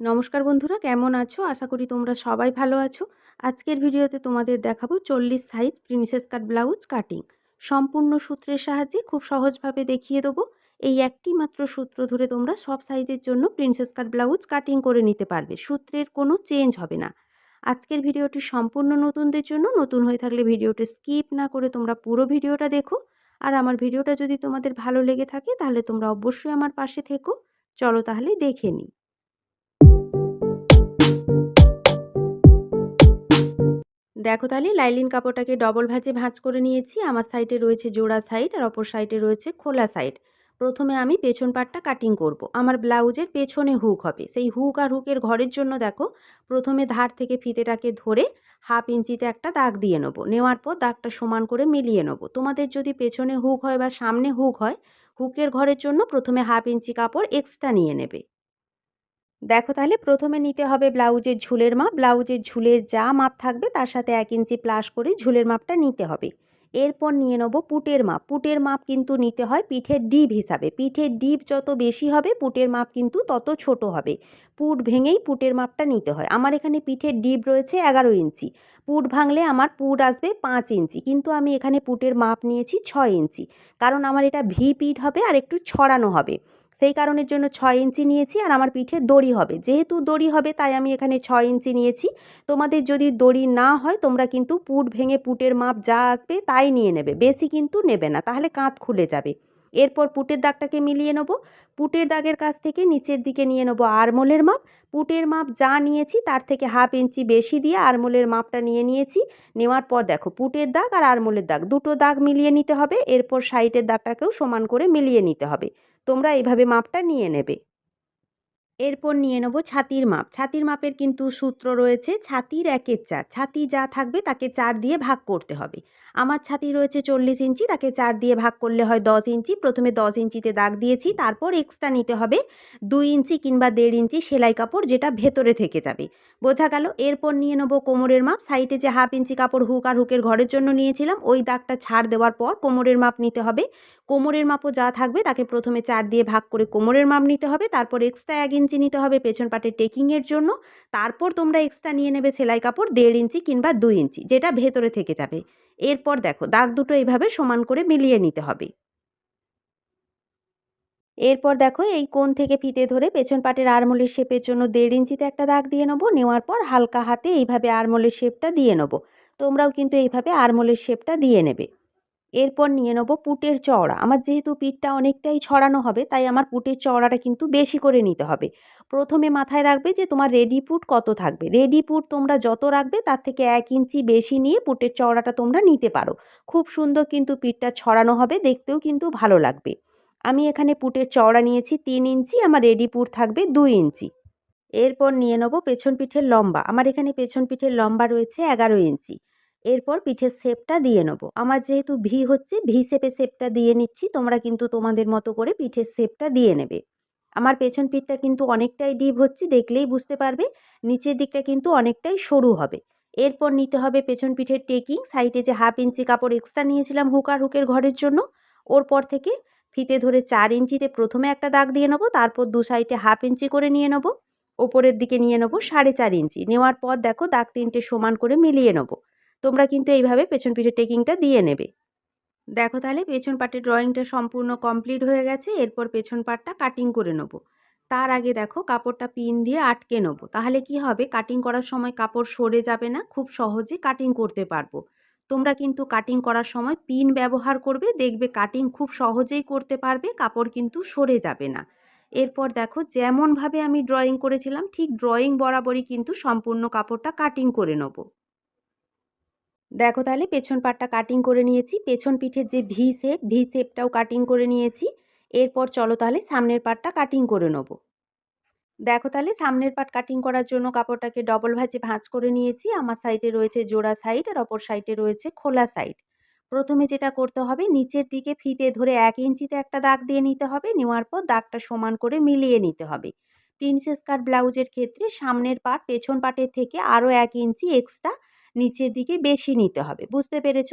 নমস্কার বন্ধুরা, কেমন আছো? আশা করি তোমরা সবাই ভালো আছো। আজকের ভিডিওতে তোমাদের দেখাবো চল্লিশ size princess cut blouse cutting. সম্পূর্ণ সূত্রের সাহায্যে খুব সহজভাবে দেখিয়ে দেবো। এই একটি মাত্র সূত্র ধরে তোমরা সব সাইজের জন্য প্রিন্সেস কাট ব্লাউজ কাটিং করে নিতে পারবে। সূত্রের কোনো চেঞ্জ হবে না। আজকের ভিডিওটি সম্পূর্ণ নতুনদের জন্য, নতুন হয়ে থাকলে ভিডিওটি স্কিপ না করে তোমরা পুরো ভিডিওটা দেখো। আর আমার ভিডিওটা যদি তোমাদের ভালো লেগে থাকে, তাহলে তোমরা অবশ্যই আমার পাশে থেকো। চলো তাহলে দেখে নিই। দেখো তাহলে, লাইলিন কাপড়টাকে ডবল ভাঁজে ভাঁজ করে নিয়েছি। আমার সাইডে রয়েছে জোড়া সাইড আর অপর সাইডে রয়েছে খোলা সাইড প্রথমে আমি পেছন পাটটা কাটিং করব। আমার ব্লাউজের পেছনে হুক হবে। সেই হুক আর হুকের ঘরের জন্য দেখো, প্রথমে ধার থেকে ফিতেটাকে ধরে হাফ ইঞ্চিতে একটা দাগ দিয়ে নেব। নেওয়ার পর দাগটা সমান করে মিলিয়ে নেব। তোমাদের যদি পেছনে হুক হয় বা সামনে হুক হয় হুকের ঘরের জন্য প্রথমে হাফ ইঞ্চি কাপড় এক্সট্রা নিয়ে নেবে। দেখো তাহলে প্রথমে নিতে হবে ব্লাউজের ঝুলের মাপ। ব্লাউজের ঝুলের যা মাপ থাকবে তার সাথে এক ইঞ্চি প্লাস করে ঝুলের মাপটা নিতে হবে। এরপর নিয়ে নেব পুটের মাপ। পুটের মাপ কিন্তু নিতে হয় পিঠের ডিপ হিসাবে। পিঠের ডিপ যত বেশি হবে পুটের মাপ কিন্তু তত ছোট হবে। পুট ভেঙেই পুটের মাপটা নিতে হয়। আমার এখানে পিঠের ডিপ রয়েছে এগারো ইঞ্চি। পুট ভাঙলে আমার পুট আসবে পাঁচ ইঞ্চি। কিন্তু আমি এখানে পুটের মাপ নিয়েছি ছয় ইঞ্চি। কারণ আমার এটা ভি পিঠ হবে আর একটু ছড়ানো হবে। সেই কারণের জন্য ছয় ইঞ্চি নিয়েছি আর আমার পিঠে দড়ি হবে। যেহেতু দড়ি হবে, তাই আমি এখানে ছয় ইঞ্চি নিয়েছি। তোমাদের যদি দড়ি না হয়, তোমরা কিন্তু পুট ভেঙে পুটের মাপ যা আসবে, তাই নিয়ে নেবে। বেশি কিন্তু নেবে না, তাহলে কাঁধ খুলে যাবে। এরপর পুটের দাগটাকে মিলিয়ে নেব। পুটের দাগের কাছ থেকে নিচের দিকে নিয়ে নেব আরমোলের মাপ। পুটের মাপ যা নিয়েছি তার থেকে হাফ ইঞ্চি বেশি দিয়ে আরমোলের মাপটা নিয়ে নিয়েছি। নেওয়ার পর দেখো পুটের দাগ আর আরমোলের দাগ দুটো দাগ মিলিয়ে নিতে হবে। এরপর সাইডের দাগটাকেও সমান করে মিলিয়ে নিতে হবে। তোমরা এইভাবে মাপটা নিয়ে নেবে। এরপর নিয়ে নেব ছাতির মাপ। ছাতির মাপের কিন্তু সূত্র রয়েছে ছাতির একের চার। ছাতি যা থাকবে তাকে চার দিয়ে ভাগ করতে হবে। আমার ছাতি রয়েছে চল্লিশ ইঞ্চি, তাকে চার দিয়ে ভাগ করলে হয় দশ ইঞ্চি। প্রথমে দশ ইঞ্চিতে দাগ দিয়েছি, তারপর এক্সট্রা নিতে হবে দুই ইঞ্চি কিংবা দেড় ইঞ্চি সেলাই কাপড় যেটা ভেতরে থেকে যাবে। বোঝা গেল, এরপর নিয়ে নেব কোমরের মাপ। সাইডে যে হাফ ইঞ্চি কাপড় হুক আর হুকের ঘরের জন্য নিয়েছিলাম, ওই দাগটা ছাড় দেওয়ার পর কোমরের মাপ নিতে হবে। কোমরের মাপও যা থাকবে, তাকে প্রথমে চার দিয়ে ভাগ করে কোমরের মাপ নিতে হবে। তারপর এক্সট্রা এক ইঞ্চি নিতে হবে পেছন পাটের টেকিংয়ের জন্য। তারপর তোমরা এক্সট্রা নিয়ে নেবে সেলাই কাপড় দেড় ইঞ্চি কিংবা দুই ইঞ্চি, যেটা ভেতরে থেকে যাবে। এরপর দেখো, দাগ দুটো এইভাবে সমান করে মিলিয়ে নিতে হবে। এরপর দেখো, এই কোণ থেকে ফিতে ধরে পেছন পাটের আরমোলের শেপের জন্য দেড় ইঞ্চিতে একটা দাগ দিয়ে নেব। নেওয়ার পর হালকা হাতে এইভাবে আরমোলের শেপটা দিয়ে নেব। তোমরাও কিন্তু এইভাবে আরমোলের শেপটা দিয়ে নেবে। এরপর নিয়ে নেব পুটের চওড়া। আমার যেহেতু পিঠটা অনেকটাই ছড়ানো হবে, তাই আমার পুটের চওড়াটা কিন্তু বেশি করে নিতে হবে। প্রথমে মাথায় রাখবে যে তোমার রেডি পুট কত থাকবে। রেডি পুট তোমরা যত রাখবে, তার থেকে এক ইঞ্চি বেশি নিয়ে পুটের চওড়াটা তোমরা নিতে পারো। খুব সুন্দর কিন্তু পিঠটা ছড়ানো হবে, দেখতেও কিন্তু ভালো লাগবে। আমি এখানে পুটের চওড়া নিয়েছি তিন ইঞ্চি, আমার রেডি পুট থাকবে দুই ইঞ্চি। এরপর নিয়ে নেব পেছন পিঠের লম্বা। আমার এখানে পেছন পিঠের লম্বা রয়েছে এগারো ইঞ্চি। এরপর পিঠের শেপটা দিয়ে নেব। আমার যেহেতু ভি হচ্ছে, ভি শেপে শেপটা দিয়ে নিচ্ছি, তোমরা কিন্তু তোমাদের মতো করে পিঠের শেপটা দিয়ে নেবে। আমার পেছন পিঠটা কিন্তু অনেকটাই ডিপ হচ্ছে, দেখলেই বুঝতে পারবে, নিচের দিকটা কিন্তু অনেকটাই সরু হবে। এরপর নিতে হবে পেছন পিঠের টেকিং, সাইডে যে হাফ ইঞ্চি কাপড় এক্সট্রা নিয়েছিলাম হুকার হুকের ঘরের জন্য ওর পর থেকে ফিতে ধরে চার ইঞ্চিতে প্রথমে একটা দাগ দিয়ে নেব, তারপর দু সাইডে হাফ ইঞ্চি করে নিয়ে নেব, ওপরের দিকে নিয়ে নেব সাড়ে চার ইঞ্চি। নেওয়ার পর দেখো দাগ তিনটে সমান করে মিলিয়ে নেব। তোমরা কিন্তু এইভাবে পেছন পিঠের টেকিংটা দিয়ে নেবে। দেখো তাহলে, পেছন পাটের ড্রয়িংটা সম্পূর্ণ কমপ্লিট হয়ে গেছে, এরপর পেছন পাটটা কাটিং করে নেব। তার আগে দেখো, কাপড়টা পিন দিয়ে আটকে নেব। তাহলে কি হবে, কাটিং করার সময় কাপড় সরে যাবে না, খুব সহজে কাটিং করতে পারব। তোমরা কিন্তু কাটিং করার সময় পিন ব্যবহার করবে, দেখবে কাটিং খুব সহজেই করতে পারবে, কাপড় কিন্তু সরে যাবে না। এরপর দেখো, যেমনভাবে আমি ড্রয়িং করেছিলাম, ঠিক ড্রয়িং বরাবরই কিন্তু সম্পূর্ণ কাপড়টা কাটিং করে নেব। দেখো তাহলে পেছন পাটটা কাটিং করে নিয়েছি। পেছন পিঠের যে ভি শেপ ভি শেপটাও কাটিং করে নিয়েছি। এরপর চলো তাহলে সামনের পাটটা কাটিং করে নেব। দেখো তাহলে সামনের পাট কাটিং করার জন্য কাপড়টাকে ডবল ভাঁজে ভাঁজ করে নিয়েছি। আমার সাইডে রয়েছে জোড়া সাইড আর অপর সাইডে রয়েছে খোলা সাইড প্রথমে যেটা করতে হবে, নিচের দিকে ফিতে ধরে এক ইঞ্চিতে একটা দাগ দিয়ে নিতে হবে। নেওয়ার পর দাগটা সমান করে মিলিয়ে নিতে হবে। প্রিন্সেস কাট ব্লাউজের ক্ষেত্রে সামনের পাট পেছন পাটের থেকে আরও এক ইঞ্চি এক্সট্রা নিচের দিকে বেশি নিতে হবে, বুঝতে পেরেছ?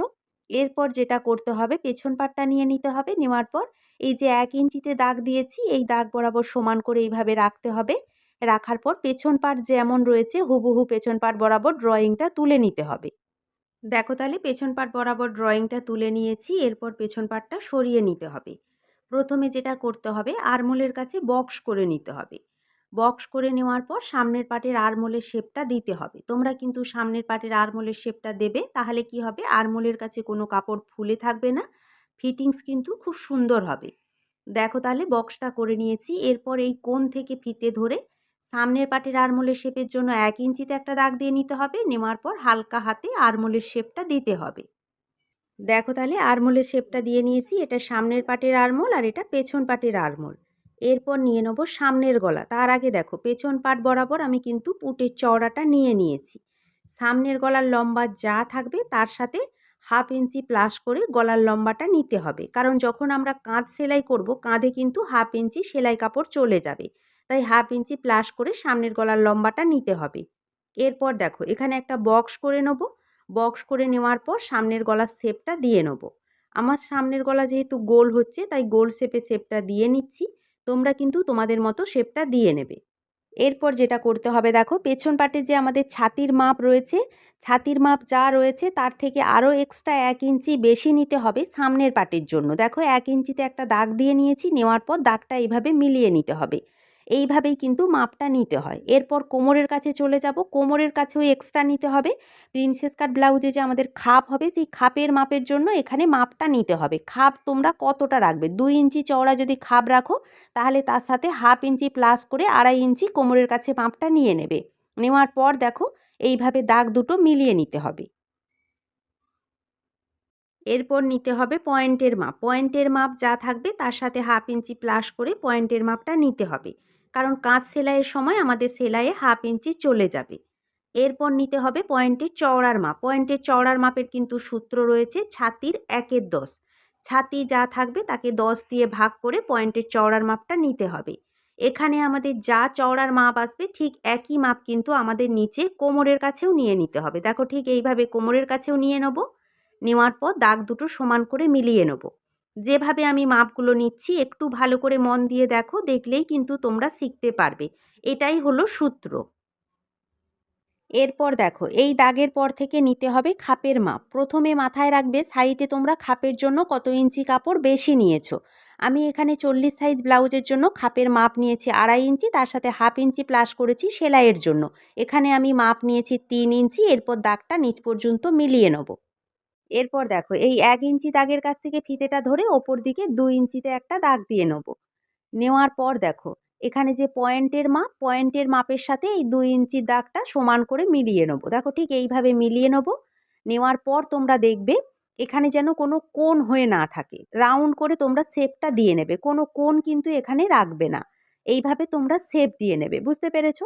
এরপর যেটা করতে হবে, পেছন পাটটা নিয়ে নিতে হবে, নেওয়ার পর এই যে এক ইঞ্চিতে দাগ দিয়েছি, এই দাগ বরাবর সমান করে এইভাবে রাখতে হবে। রাখার পর পেছন পাট যেমন রয়েছে, হুবহু পেছন পাট বরাবর ড্রয়িংটা তুলে নিতে হবে। দেখো তাহলে, পেছন পাট বরাবর ড্রয়িংটা তুলে নিয়েছি, এরপর পেছন পাটটা সরিয়ে নিতে হবে। প্রথমে যেটা করতে হবে, আরমোলের কাছে বক্স করে নিতে হবে। বক্স করে নেওয়ার পর সামনের পাটের আরমোলের শেপটা দিতে হবে। তোমরা কিন্তু সামনের পাটের আরমোলের শেপটা দেবে, তাহলে কি হবে? আরমোলের কাছে কোনো কাপড় ফুলে থাকবে না। ফিটিংস কিন্তু খুব সুন্দর হবে। দেখো তাহলে বক্সটা করে নিয়েছি। এরপর এই কোন থেকে ফিতে ধরে সামনের পাটের আরমোলের শেপের জন্য এক ইঞ্চিতে একটা দাগ দিয়ে নিতে হবে। নেওয়ার পর হালকা হাতে আরমোলের শেপটা দিতে হবে। দেখো তাহলে আরমোলের শেপটা দিয়ে নিয়েছি। এটা সামনের পাটের আরমোল আর এটা পেছন পাটের আরমোল। এরপর নিয়ে নেব সামনের গলা। তার আগে দেখো, পেছন পাট বরাবর আমি কিন্তু পুটের চওড়াটা নিয়ে নিয়েছি। সামনের গলার লম্বা যা থাকবে, তার সাথে হাফ ইঞ্চি প্লাস করে গলার লম্বাটা নিতে হবে। কারণ যখন আমরা কাঁধ সেলাই করব, কাঁধে কিন্তু হাফ ইঞ্চি সেলাই কাপড় চলে যাবে। তাই হাফ ইঞ্চি প্লাস করে সামনের গলার লম্বাটা নিতে হবে। এরপর দেখো, এখানে একটা বক্স করে নেব। বক্স করে নেওয়ার পর সামনের গলার শেপটা দিয়ে নেব। আমার সামনের গলা যেহেতু গোল হচ্ছে, তাই গোল শেপে শেপটা দিয়ে নিচ্ছি। তোমরা কিন্তু তোমাদের মতো শেপটা দিয়ে নেবে। এরপর যেটা করতে হবে দেখো, পেছন পাটে যে আমাদের ছাতির মাপ রয়েছে, ছাতির মাপ যা রয়েছে তার থেকে আরও এক্সট্রা এক ইঞ্চি বেশি নিতে হবে সামনের পাটের জন্য। দেখো, এক ইঞ্চিতে একটা দাগ দিয়ে নিয়েছি, নেওয়ার পর দাগটা এইভাবে মিলিয়ে নিতে হবে। এইভাবেই কিন্তু মাপটা নিতে হয়। এরপর কোমরের কাছে চলে যাব। কোমরের কাছেও এক্সট্রা নিতে হবে। প্রিন্সেস কাট ব্লাউজে যে আমাদের খাপ হবে, সেই খাপের মাপের জন্য এখানে মাপটা নিতে হবে। খাপ তোমরা কতটা রাখবে? দুই ইঞ্চি চওড়া যদি খাপ রাখো, তাহলে তার সাথে হাফ ইঞ্চি প্লাস করে আড়াই ইঞ্চি কোমরের কাছে মাপটা নিয়ে নেবে। নেওয়ার পর দেখো, এইভাবে দাগ দুটো মিলিয়ে নিতে হবে। এরপর নিতে হবে পয়েন্টের মাপ। পয়েন্টের মাপ যা থাকবে, তার সাথে হাফ ইঞ্চি প্লাস করে পয়েন্টের মাপটা নিতে হবে। কারণ কাঁচ সেলাইয়ের সময় আমাদের সেলাইয়ে হাফ ইঞ্চি চলে যাবে। এরপর নিতে হবে পয়েন্টের চওড়ার মাপ। পয়েন্টের চওড়ার মাপের কিন্তু সূত্র রয়েছে ছাতির একের দশ। ছাতি যা থাকবে তাকে দশ দিয়ে ভাগ করে পয়েন্টের চওড়ার মাপটা নিতে হবে। এখানে আমাদের যা চওড়ার মাপ আসবে ঠিক একই মাপ কিন্তু আমাদের নিচে কোমরের কাছেও নিয়ে নিতে হবে। দেখো ঠিক এইভাবে কোমরের কাছেও নিয়ে নেব। নেওয়ার পর দাগ দুটো সমান করে মিলিয়ে নেব। যেভাবে আমি মাপগুলো নিচ্ছি, একটু ভালো করে মন দিয়ে দেখো, দেখলেই কিন্তু তোমরা শিখতে পারবে। এটাই হলো সূত্র। এরপর দেখো, এই দাগের পর থেকে নিতে হবে খাপের মাপ। প্রথমে মাথায় রাখবে, সাইডে তোমরা খাপের জন্য কত ইঞ্চি কাপড় বেশি নিয়েছো। আমি এখানে চল্লিশ সাইজ ব্লাউজের জন্য খাপের মাপ নিয়েছি আড়াই ইঞ্চি, তার সাথে হাফ ইঞ্চি প্লাস করেছি সেলাইয়ের জন্য। এখানে আমি মাপ নিয়েছি তিন ইঞ্চি, এরপর দাগটা নিচ পর্যন্ত মিলিয়ে নেব। এরপর দেখো, এই এক ইঞ্চি দাগের কাছ থেকে ফিতেটা ধরে ওপর দিকে দু ইঞ্চিতে একটা দাগ দিয়ে নেব। নেওয়ার পর দেখো, এখানে যে পয়েন্টের মাপ পয়েন্টের মাপের সাথে এই দুই ইঞ্চি দাগটা সমান করে মিলিয়ে নেব। দেখো, ঠিক এইভাবে মিলিয়ে নেব। নেওয়ার পর তোমরা দেখবে, এখানে যেন কোনো কোন হয়ে না থাকে। রাউন্ড করে তোমরা শেপটা দিয়ে নেবে। কোনো কোন কিন্তু এখানে রাখবে না। এইভাবে তোমরা শেপ দিয়ে নেবে। বুঝতে পেরেছ?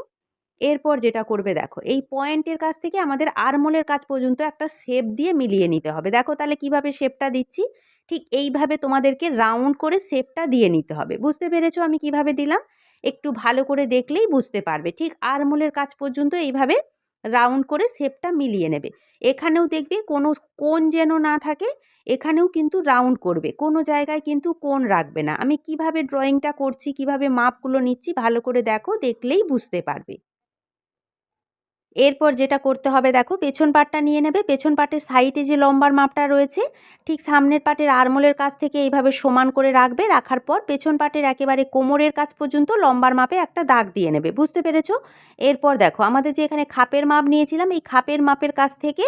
এরপর যেটা করবে দেখো, এই পয়েন্টের কাছ থেকে আমাদের আরমোলের কাজ পর্যন্ত একটা শেপ দিয়ে মিলিয়ে নিতে হবে। দেখো তাহলে কীভাবে শেপটা দিচ্ছি? ঠিক এইভাবে তোমাদেরকে রাউন্ড করে শেপটা দিয়ে নিতে হবে। বুঝতে পেরেছ আমি কীভাবে দিলাম? একটু ভালো করে দেখলেই বুঝতে পারবে। ঠিক আরমোলের কাজ পর্যন্ত এইভাবে রাউন্ড করে শেপটা মিলিয়ে নেবে। এখানেও দেখবে কোনো কোন যেন না থাকে, এখানেও কিন্তু রাউন্ড করবে। কোনো জায়গায় কিন্তু কোন রাখবে না। আমি কীভাবে ড্রয়িংটা করছি, কীভাবে মাপগুলো নিচ্ছি, ভালো করে দেখো, দেখলেই বুঝতে পারবে। এরপর যেটা করতে হবে দেখো, পেছন পাটটা নিয়ে নেবে। পেছন পাটের সাইডে যে লম্বার মাপটা রয়েছে, ঠিক সামনের পাটের আরমোলের কাছ থেকে এইভাবে সমান করে রাখবে। রাখার পর পেছন পাটের একেবারে কোমরের কাছ পর্যন্ত লম্বার মাপে একটা দাগ দিয়ে নেবে। বুঝতে পেরেছ? এরপর দেখো, আমাদের যে এখানে খাপের মাপ নিয়েছিলাম, এই খাপের মাপের কাছ থেকে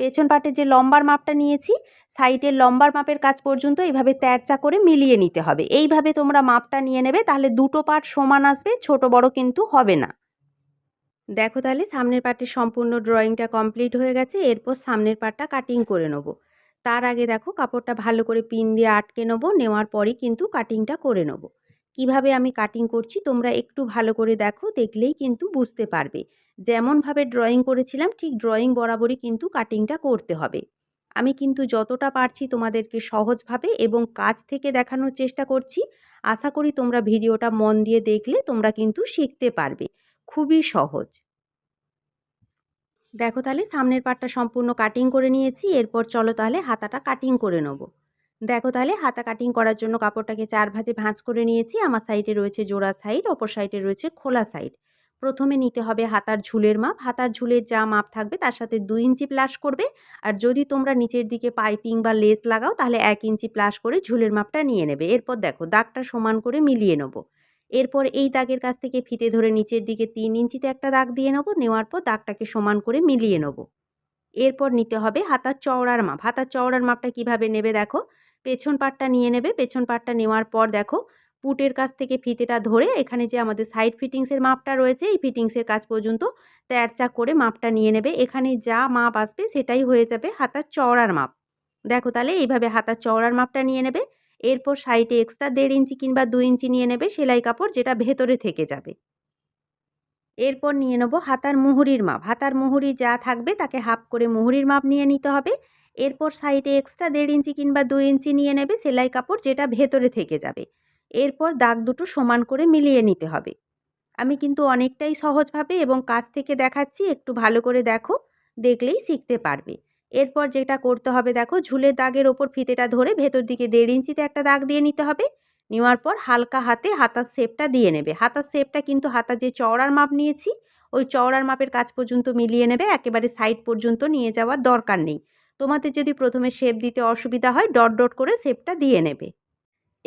পেছন পাটের যে লম্বার মাপটা নিয়েছি, সাইডের লম্বার মাপের কাজ পর্যন্ত এইভাবে ত্যারচা করে মিলিয়ে নিতে হবে। এইভাবে তোমরা মাপটা নিয়ে নেবে, তাহলে দুটো পাট সমান আসবে, ছোট বড় কিন্তু হবে না। দেখো তাহলে সামনের পার্টের সম্পূর্ণ ড্রয়িংটা কমপ্লিট হয়ে গেছে, এরপর সামনের পার্টটা কাটিং করে নেব। তার আগে দেখো কাপড়টা ভালো করে পিন দিয়ে আটকে নেব, নেওয়ার পরই কিন্তু কাটিংটা করে নেব। কীভাবে আমি কাটিং করছি তোমরা একটু ভালো করে দেখো, দেখলেই কিন্তু বুঝতে পারবে। যেমনভাবে ড্রয়িং করেছিলাম, ঠিক ড্রয়িং বরাবরই কিন্তু কাটিংটা করতে হবে। আমি কিন্তু যতটা পারছি তোমাদেরকে সহজভাবে এবং কাজ থেকে দেখানোর চেষ্টা করছি। আশা করি তোমরা ভিডিওটা মন দিয়ে দেখলে তোমরা কিন্তু শিখতে পারবে। খুবই সহজ। দেখো তাহলে সামনের পাটটা সম্পূর্ণ কাটিং করে নিয়েছি, এরপর চলো তাহলে হাতাটা কাটিং করে নেব। দেখো তাহলে হাতা কাটিং করার জন্য কাপড়টাকে চার ভাজে ভাঁজ করে নিয়েছি, আমার সাইডে রয়েছে জোড়া সাইড অপর সাইডে রয়েছে খোলা সাইড প্রথমে নিতে হবে হাতার ঝুলের মাপ, হাতার ঝুলের যা মাপ থাকবে তার সাথে দুই ইঞ্চি প্লাস করবে, আর যদি তোমরা নিচের দিকে পাইপিং বা লেস লাগাও তাহলে এক ইঞ্চি প্লাস করে ঝুলের মাপটা নিয়ে নেবে। এরপর দেখো দাগটা সমান করে মিলিয়ে নেব। এরপর এই দাগের কাছ থেকে ফিতে ধরে নিচের দিকে তিন ইঞ্চিতে একটা দাগ দিয়ে নেব, নেওয়ার পর দাগটাকে সমান করে মিলিয়ে নেব। এরপর নিতে হবে হাতার চওড়ার মাপ। হাতার চওড়ার মাপটা কীভাবে নেবে দেখো? পেছন পাটটা নিয়ে নেবে। পেছন পাটটা নেওয়ার পর দেখো, পুটের কাছ থেকে ফিতেটা ধরে এখানে যে আমাদের সাইড ফিটিংসের মাপটা রয়েছে, এই ফিটিংসের কাজ পর্যন্ত তেরচা করে মাপটা নিয়ে নেবে। এখানে যা মাপ আসবে সেটাই হয়ে যাবে হাতার চওড়ার মাপ। দেখো তাহলে এইভাবে হাতার চওড়ার মাপটা নিয়ে নেবে। এরপর সাইডে এক্সট্রা দেড় ইঞ্চি কিংবা দু ইঞ্চি নিয়ে নেবে সেলাই কাপড় যেটা ভেতরে থেকে যাবে। এরপর নিয়ে নেব হাতার মুহুরির মাপ। হাতার মুহুরি যা থাকবে তাকে হাফ করে মুহুরির মাপ নিয়ে নিতে হবে। এরপর সাইডে এক্সট্রা দেড় ইঞ্চি কিংবা দু ইঞ্চি নিয়ে নেবে সেলাই কাপড় যেটা ভেতরে থেকে যাবে। এরপর দাগ দুটো সমান করে মিলিয়ে নিতে হবে। আমি কিন্তু অনেকটাই সহজভাবে এবং কাছ থেকে দেখাচ্ছি, একটু ভালো করে দেখো, দেখলেই শিখতে পারবে। এরপর যেটা করতে হবে দেখো, ঝুলের দাগের ওপর ফিতেটা ধরে ভেতর দিকে দেড় ইঞ্চিতে একটা দাগ দিয়ে নিতে হবে। নেওয়ার পর হালকা হাতে হাতার শেপটা দিয়ে নেবে। হাতার শেপটা কিন্তু হাতা যে চওড়ার মাপ নিয়েছি, ওই চওড়ার মাপের কাজ পর্যন্ত মিলিয়ে নেবে, একেবারে সাইড পর্যন্ত নিয়ে যাওয়ার দরকার নেই। তোমাদের যদি প্রথমে শেপ দিতে অসুবিধা হয়, ডট ডট করে শেপটা দিয়ে নেবে।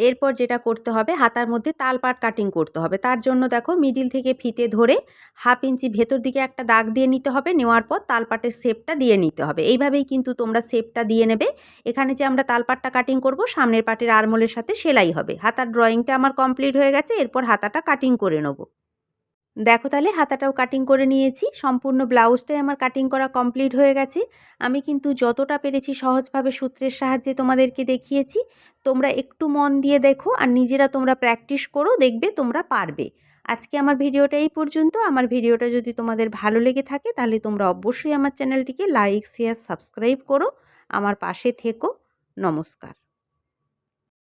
এরপর যেটা করতে হবে, হাতার মধ্যে তালপাট কাটিং করতে হবে। তার জন্য দেখো মিডিল থেকে ফিতে ধরে হাফ ইঞ্চি ভেতর দিকে একটা দাগ দিয়ে নিতে হবে, নেওয়ার পর তালপাটের শেপটা দিয়ে নিতে হবে। এইভাবেই কিন্তু তোমরা শেপটা দিয়ে নেবে। এখানে যে আমরা তালপাটটা কাটিং করব, সামনের পাটের আরমোলের সাথে সেলাই হবে। হাতার ড্রয়িংটা আমার কমপ্লিট হয়ে গেছে, এরপর হাতাটা কাটিং করে নেব। দেখো তাহলে হাতাটাও কাটিং করে নিয়েছি। সম্পূর্ণ ব্লাউজটাই আমার কাটিং করা কমপ্লিট হয়ে গেছে। আমি কিন্তু যতটা পেরেছি সহজভাবে সূত্রের সাহায্যে তোমাদেরকে দেখিয়েছি। তোমরা একটু মন দিয়ে দেখো আর নিজেরা তোমরা প্র্যাকটিস করো, দেখবে তোমরা পারবে। আজকে আমার ভিডিওটা এই পর্যন্ত। আমার ভিডিওটা যদি তোমাদের ভালো লেগে থাকে তাহলে তোমরা অবশ্যই আমার চ্যানেলটিকে লাইক শেয়ার সাবস্ক্রাইব করো। আমার পাশে থেকো। নমস্কার।